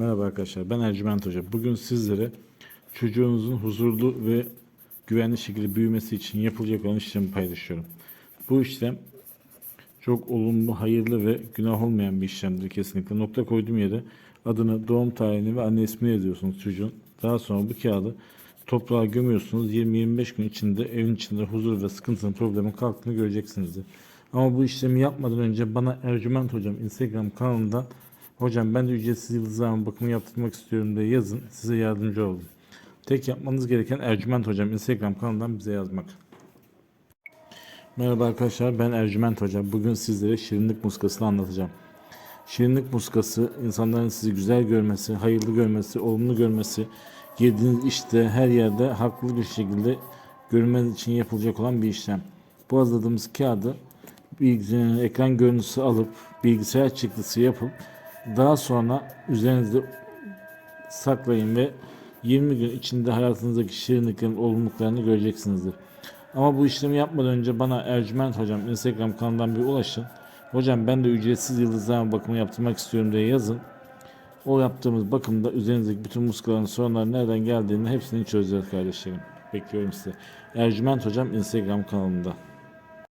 Merhaba arkadaşlar, ben Ercüment Hoca. Bugün sizlere çocuğunuzun huzurlu ve güvenli şekilde büyümesi için yapılacak olan işlemi paylaşıyorum. Bu işlem çok olumlu, hayırlı ve günah olmayan bir işlemdir kesinlikle. Nokta koyduğum yere adını, doğum tarihini ve anne ismini yazıyorsunuz çocuğun. Daha sonra bu kağıdı toprağa gömüyorsunuz. 20-25 gün içinde evin içinde huzur ve sıkıntının, problemin kalktığını göreceksinizdir. Ama bu işlemi yapmadan önce bana Ercüment Hocam Instagram kanalından Hocam ben de ücretsiz yıldızlama bakımı yaptırmak istiyorum diye yazın. Size yardımcı oldum. Tek yapmanız gereken Ercüment Hocam Instagram kanalından bize yazmak. Merhaba arkadaşlar ben Ercüment Hocam. Bugün sizlere şirinlik muskasını anlatacağım. Şirinlik muskası insanların sizi güzel görmesi, hayırlı görmesi, olumlu görmesi, girdiğiniz işte her yerde haklı bir şekilde görmeniz için yapılacak olan bir işlem. Bu hazırladığımız kağıdı bilgisayar ekran görüntüsü alıp bilgisayar çıktısı yapıp daha sonra üzerinizde saklayın ve 20 gün içinde hayatınızdaki şirinliklerin olumluluklarını göreceksinizdir. Ama bu işlemi yapmadan önce bana Ercüment Hocam Instagram kanalından bir ulaşın. Hocam ben de ücretsiz yıldızlama bakımı yaptırmak istiyorum diye yazın. O yaptığımız bakımda üzerinizdeki bütün muskaların sorunları nereden geldiğini hepsini çözeceğiz kardeşlerim. Bekliyorum sizi. Ercüment Hocam Instagram kanalında.